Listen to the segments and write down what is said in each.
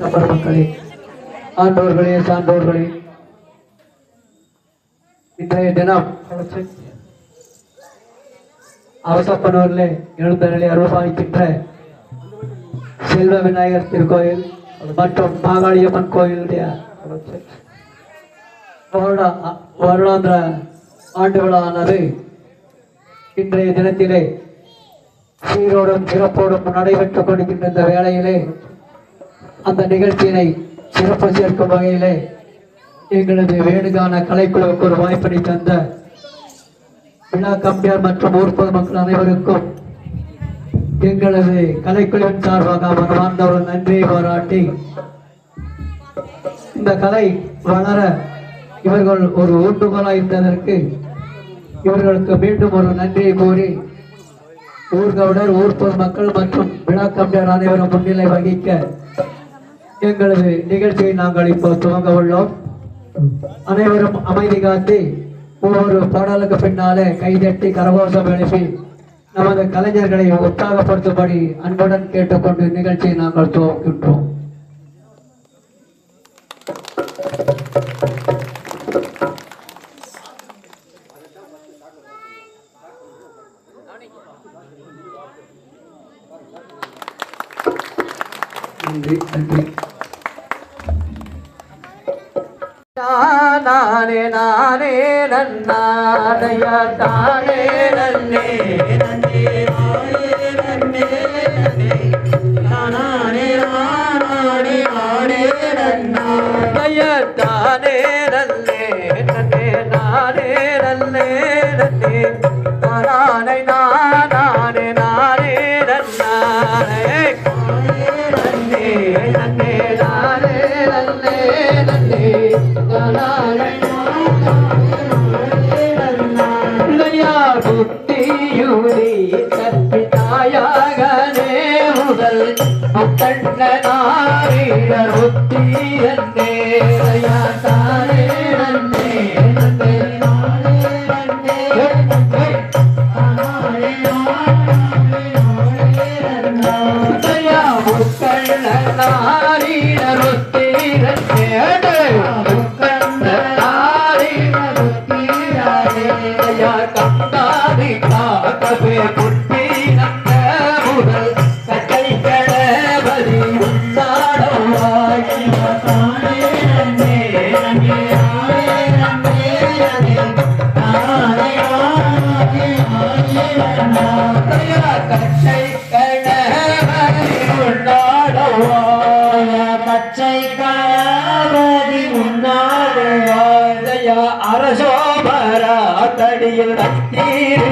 மக்களே ஆண்டோர்களே சான்றோர்களே. இன்றைய தினம் அவசப்பனூரில் எழுந்தநிலை அருள்பாலிக்கின்ற செல்வ விநாயகர் திருக்கோயில் மற்றும் மாகாளியம்மன் கோயிலுடைய வருடாந்திர ஆண்டு விழாவானது இன்றைய தினத்திலே சீரோடும் சிறப்போடும் நடைபெற்றுக் கொண்டிருக்கின்ற இந்த வேளையிலே அந்த நிகழ்ச்சியினை சிறப்பு சேர்க்கும் வகையிலே எங்களது வேணுகான கலைக்குழுவுக்கு ஒரு வாய்ப்பினை தந்த விழா கம்பியார் மற்றும் ஊர் பொதுமக்கள் அனைவருக்கும் எங்களது கலைக்குழுவின் சார்பாக மனமார்ந்த ஒரு நன்றியை பாராட்டி இந்த கலை வளர இவர்கள் ஒரு ஊண்டுகோலாக இருந்ததற்கு இவர்களுக்கு மீண்டும் ஒரு நன்றியை கூறி ஊர்கவுடர் ஊர் பொதுமக்கள் மற்றும் விழா கம்பியார் அனைவரும் முன்னிலை வகிக்க எங்களது நிகழ்ச்சியை நாங்கள் இப்போ துவங்க உள்ளோம். அனைவரும் அமைதி காத்து ஒவ்வொரு பாடலுக்கு பின்னாலே கைதட்டி கரகோஷம் எழுப்பி நமது கலைஞர்களை உற்சாகப்படுத்தும்படி அன்புடன் கேட்டுக்கொண்டு நிகழ்ச்சியை நாங்கள் துவக்கின்றோம் நன்றி நன்றி. நானே நானே நன்னாடைய தானே நன்னே. முதல் முத்தண்ண ஒத்தியன்னே தானே நன்னே நன்னே தடியில் நத்தீர்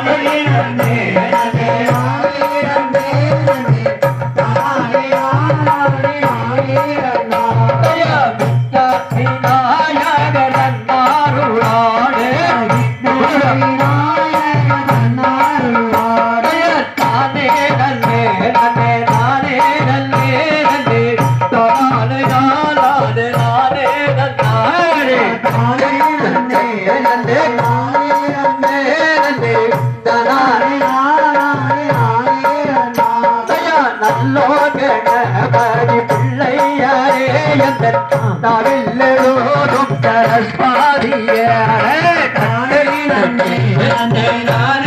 நல்லோ நன்னே நானே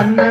கண்ண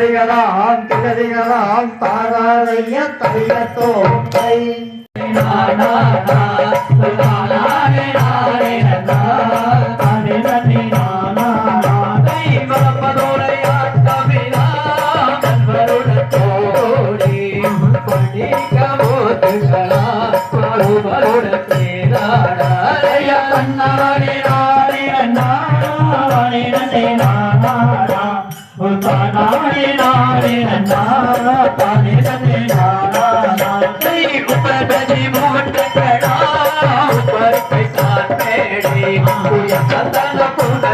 திகதிகளாம் திகதிகளாம் தாராரைய தலையத்தோட்டை ऊपर पैसा पेड़ी हम पूजा चंदन पूजा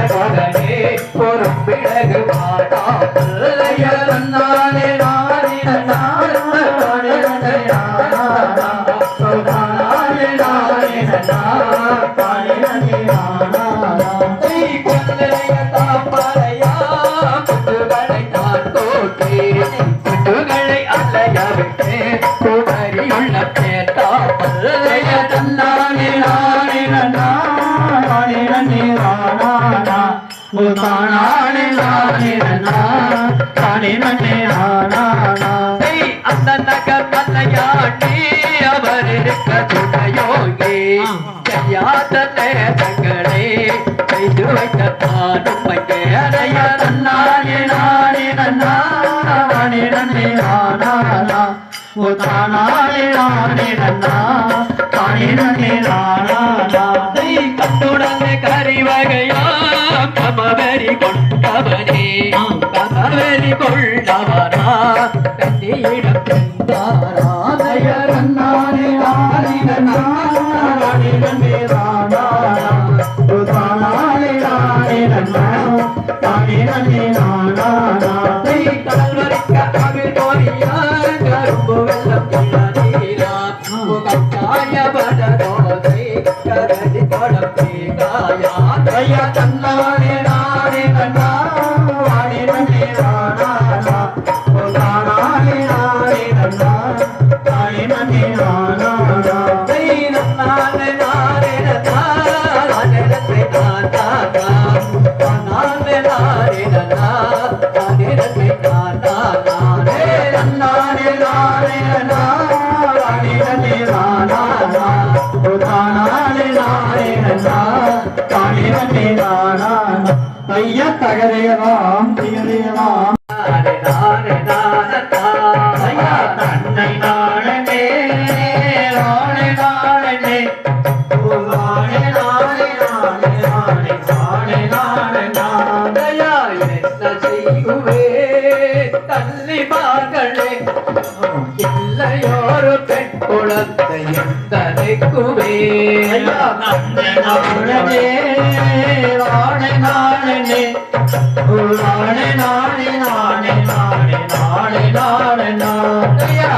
மணி ஆனா அந்த நகர் மல்லையாட்டி அவர் இருக்க துணையோகி செய்யாதே தங்களே செய்து வைத்த தானும் பையறைய நன்னாயே நானே நன்னாணி நன்னே கட்டுடனே கறிவகையா கமவெறி கொண்டவனே. கமவெறி கொண்டவனா கட்டியிடம் சென்றாராதயரன்னானே ஆரிதனாரிதனே ராணா ராணே ராணே ராணா ராணே ராணே ராணா தகதையலாம் திகதையலாம் வைக்குவே நாடே நாடே நாடே நாடே நாடே நாடே நாடே நாடே நாடே நாடையா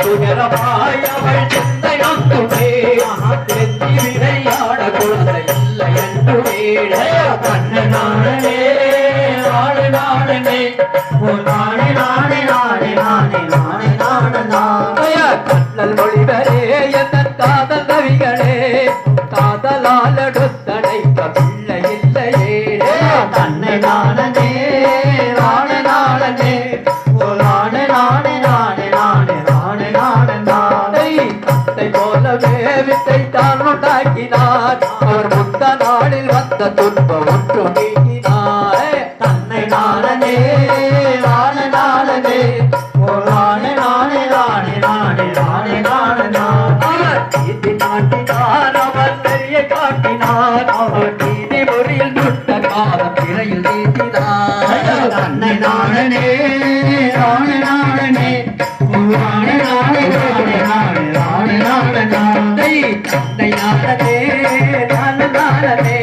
துகரமாய் அவள் சிந்தை நந்துமே தெத்தி விளையாட குழந்தை இல்லை என்று வேடையா கண்ண நாடனே நாடு நாடனே நாடு நாடு நீதி முறையில் துட்ட காலம் திரையில் நீட்டினார் தன்னை நானே நானே ஓ நானே நானே நானே நானே நானே நானே நான் தன்னை நாடனே நான நாடனே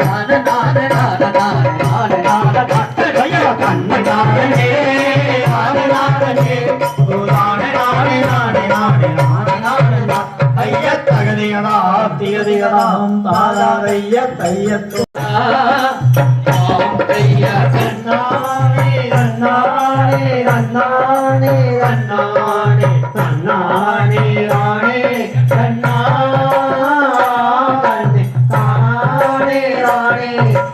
நான நான நான நானே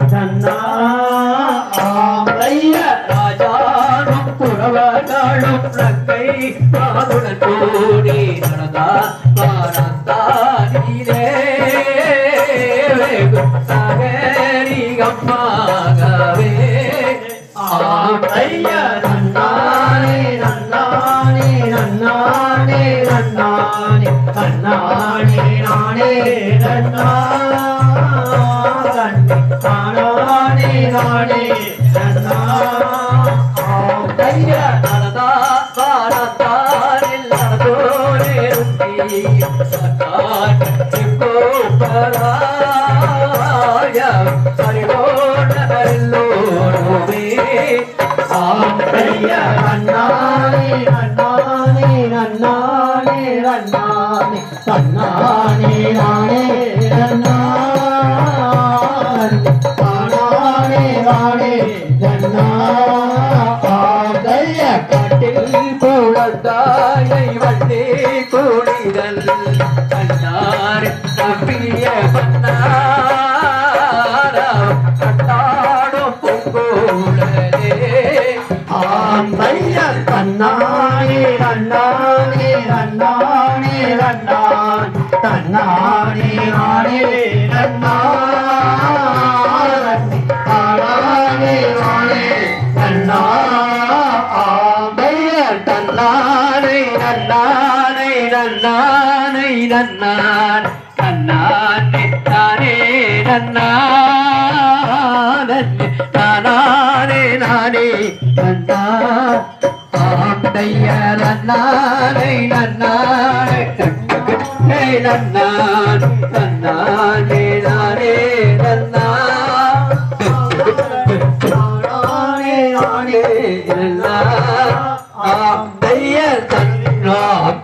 நன்னானே நன்னானே நன்னானே நன்னானே நன்னானே தானானே நானே நன்னா ஆந்தைய தன்னானை நன்னானை நன்னானை நன்னான் நன்னானே தானே நன்னானே நானே நானே நன்னா ஆந்தைய நன்னானை நன்னானை நன்னான் நன்னானே நானே நன்னா.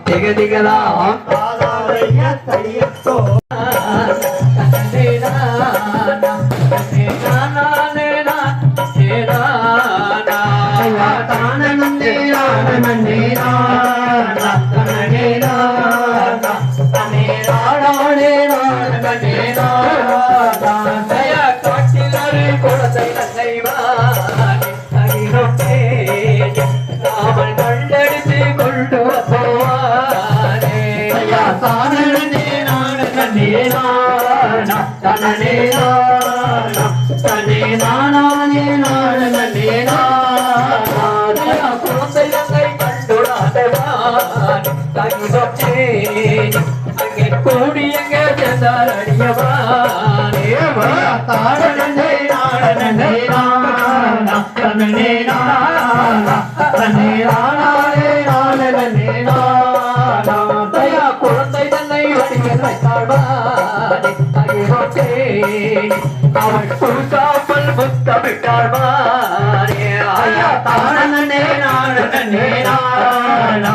திகதிகலாம் கூடி எங்கே சென்றார் அடியவானே தானே நானே நானா தனே நானா தனே நானே நானே நானா தயா குழந்தை தன்னை வடிவில் வைத்தாழ்வானே. தகுதொற்றேன் அவள் கொடுக்காமல் முத்தமிட்டாழ்வானே ஐயா தானே நானே நானா தனே நானா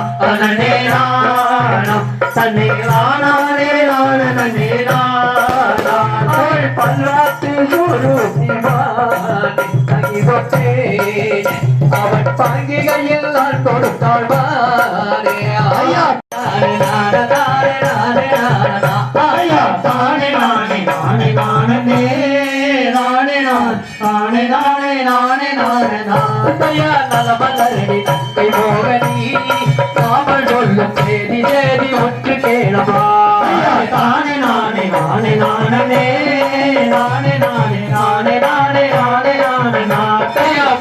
தனே நானே நானே நானா அவள் பல்லாத்து சுரூபிவானே பங்கிகையில் நான் ஐயா நலமலரடி மோகனி சொல்லும் சேதி சேதி ஒன்று கேளமா தானே நானே நானே நானே நானே நானே நானே நானே நானே நானே நானே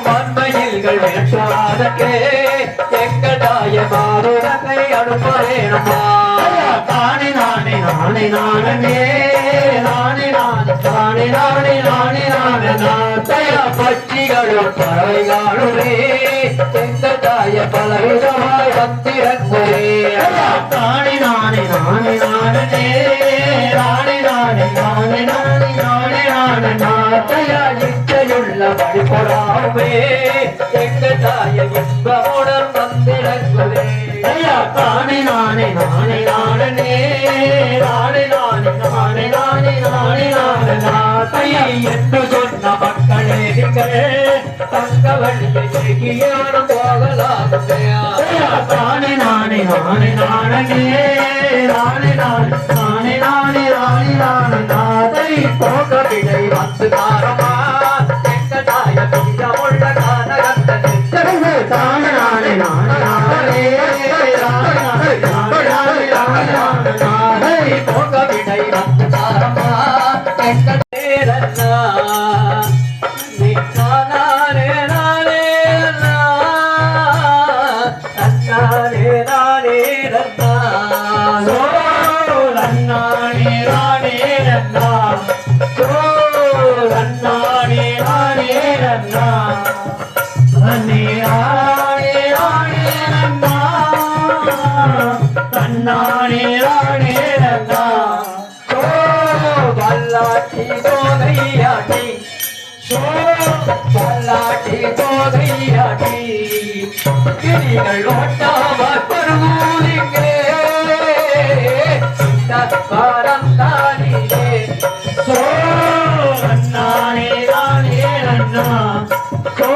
மண்மையில்கள் வேற்றாதற்கே எங்கடாய மாறுடத்தை அனுப்பவேணுமா தானே நானே நானே நானே நானே நானே நானே நானே நானே நானே நானே பட்சிகளும் பறவைகளுமே எங்கடாய பலவிதமாய் வந்திறங்குவே தானே வந்திடங்குதே எங்க தாய இன்பமுடன் வந்திடங்குதே ஐயா தானே நானே நானே நாடனே நானே நானே நானே நானே நானே நாடனா தையை என்று சொன்ன மக்களே நீங்களே தங்க வழியை கீழான போகலாகுதே தானே நானே நானே நாடனே நானே நானே நானே நானே நானே நாடனா தை போக விடை வந்து கிளிகள் ஓட்டாவா பருவூரிங்களே சித்தக்காரம் தானியே சோ அண்ணானே தானே அண்ணா சோ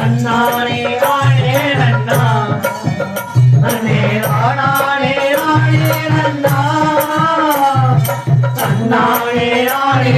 அண்ணானே தானே அண்ணா அண்ணே ஆனானே ஆனே அண்ணா அண்ணானே ஆனே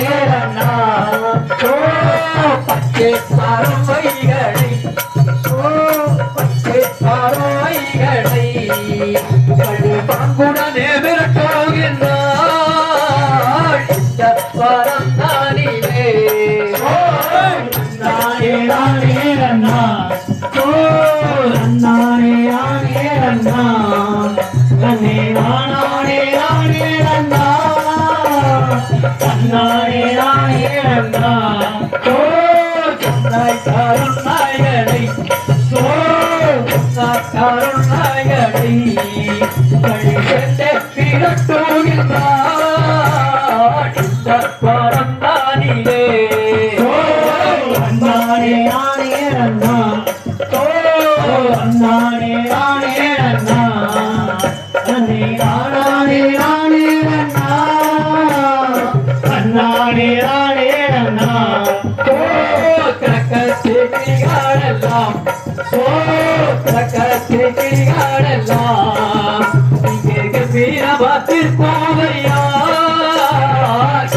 காற்று திரிகாடலாம் இங்கே வீரபாத்தில் போவையா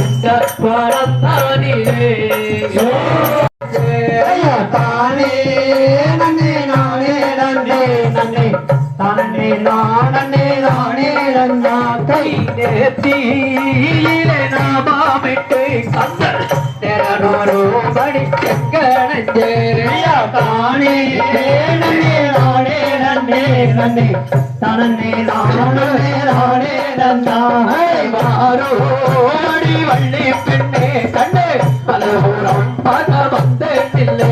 இந்த படம் தானிலே தானே நன்னே நானே தானே நன்னே நன்னே தனன்னே தானே தானே நந்தானை மாறோடி வள்ளி பெண்ணே கண்ணே. பலபுரம் பல வந்தே பிள்ளை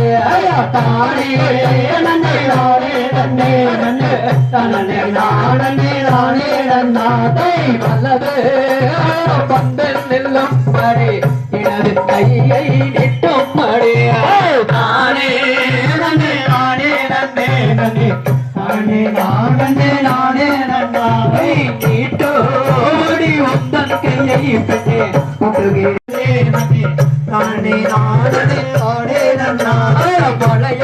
தானே வல்லது பந்தன் நெல்லும் பரே இடது கையை நிற்க ಪಟೆ ಹುಡುಗಿ ಮನೆ ಕಾಣೆ ನಾಳೆ ಕಾಣೆ ನನ್ನ ಬಳೆಯ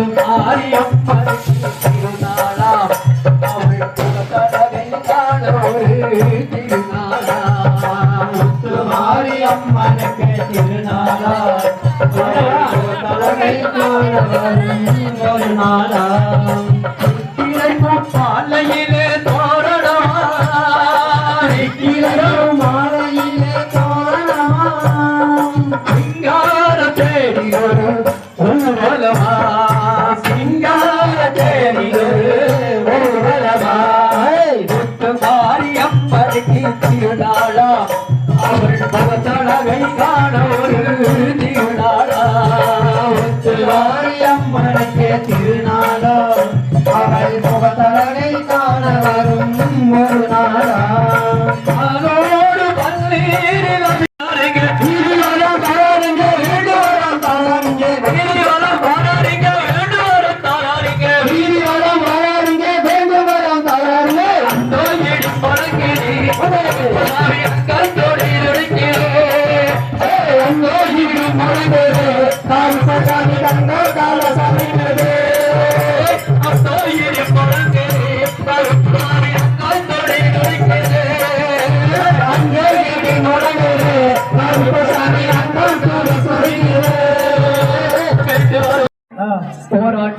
முத்து மாரியம்மன் முகத்தழகை காண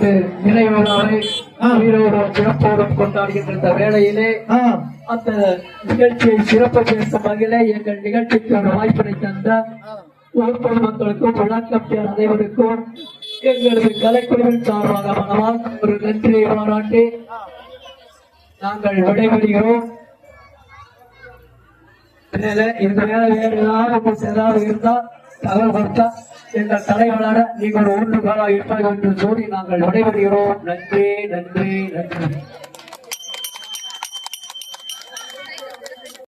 போராட்டு நினைவு நாளை உயிரோடும் சிறப்போடும் கொண்டாடுகின்ற இந்த வேளையிலே அந்த நிகழ்ச்சியை சிறப்பு பேசும் வகையிலே எங்கள் நிகழ்ச்சிக்கு ஒரு வாய்ப்பினை தந்த ஊர் பொதுமக்களுக்கும் விழாக்கப்பியார் அனைவருக்கும் எங்களது கலைக்குழுவின் சார்பாக மனமால் ஒரு நன்றியை பாராட்டி நாங்கள் விடைபெறுகிறோம். இந்த வேலை வேறு ஏதாவது ஏதாவது இருந்தா தகவல் கொடுத்தா இந்த தலைவரான நீங்கள் ஒரு ஊன்றுகோலாக இருப்பார்கள் என்று சொல்லி நாங்கள் விடைபெறுகிறோம். நன்றி நன்றி நன்றி.